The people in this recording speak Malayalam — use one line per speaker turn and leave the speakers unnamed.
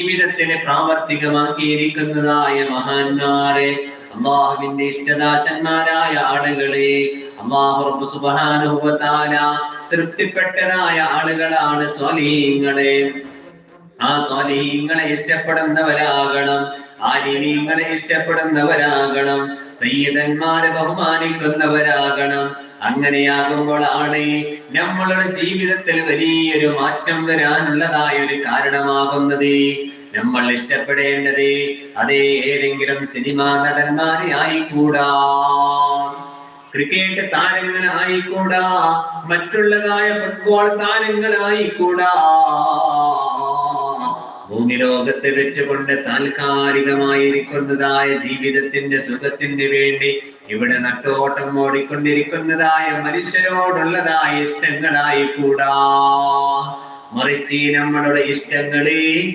ജീവിതത്തിലെ പ്രാവർത്തികമാക്കിയിരിക്കുന്നതായ മഹാന്മാരെ അള്ളാഹുവിന്റെ ഇഷ്ടദാസന്മാരായ ആളുകളെ അള്ളാഹു സുബാനുഭവത്താല തൃപ്തിപ്പെട്ടതായ ആളുകളാണ് സ്വാലിഹീങ്ങളെ ആ സ്വാലിഹീങ്ങളെ ഇഷ്ടപ്പെടുന്നവരാകണം. ആലിമീങ്ങളെ ഇഷ്ടപ്പെടുന്നവരാകണം. സയ്യിദന്മാരെ ബഹുമാനിക്കുന്നവരാകണം. അങ്ങനെയാകുമ്പോഴാണ് നമ്മളുടെ ജീവിതത്തിൽ വലിയൊരു മാറ്റം വരാനുള്ളതായ ഒരു കാരണമാകുന്നത്. നമ്മൾ ഇഷ്ടപ്പെടേണ്ടത് അതേ ഏതെങ്കിലും സിനിമാ നടന്മാരെ ആയിക്കൂടാ. ക്രിക്കറ്റ് താരങ്ങളായിക്കൂടാ മറ്റുള്ളതായ ഫുട്ബോൾ താരങ്ങളായിക്കൂടാ ലോകത്ത് വെച്ചുകൊണ്ട് താൽക്കാലികമായിരിക്കുന്നതായ ജീവിതത്തിന്റെ സുഖത്തിന് വേണ്ടി ഇവിടെ നട്ടോട്ടം ഓടിക്കൊണ്ടിരിക്കുന്നതായ മനുഷ്യരോടുള്ളതായ ഇഷ്ടങ്ങളായി കൂടാ മറിച്ച് നമ്മളുടെ ഇഷ്ടങ്ങളെ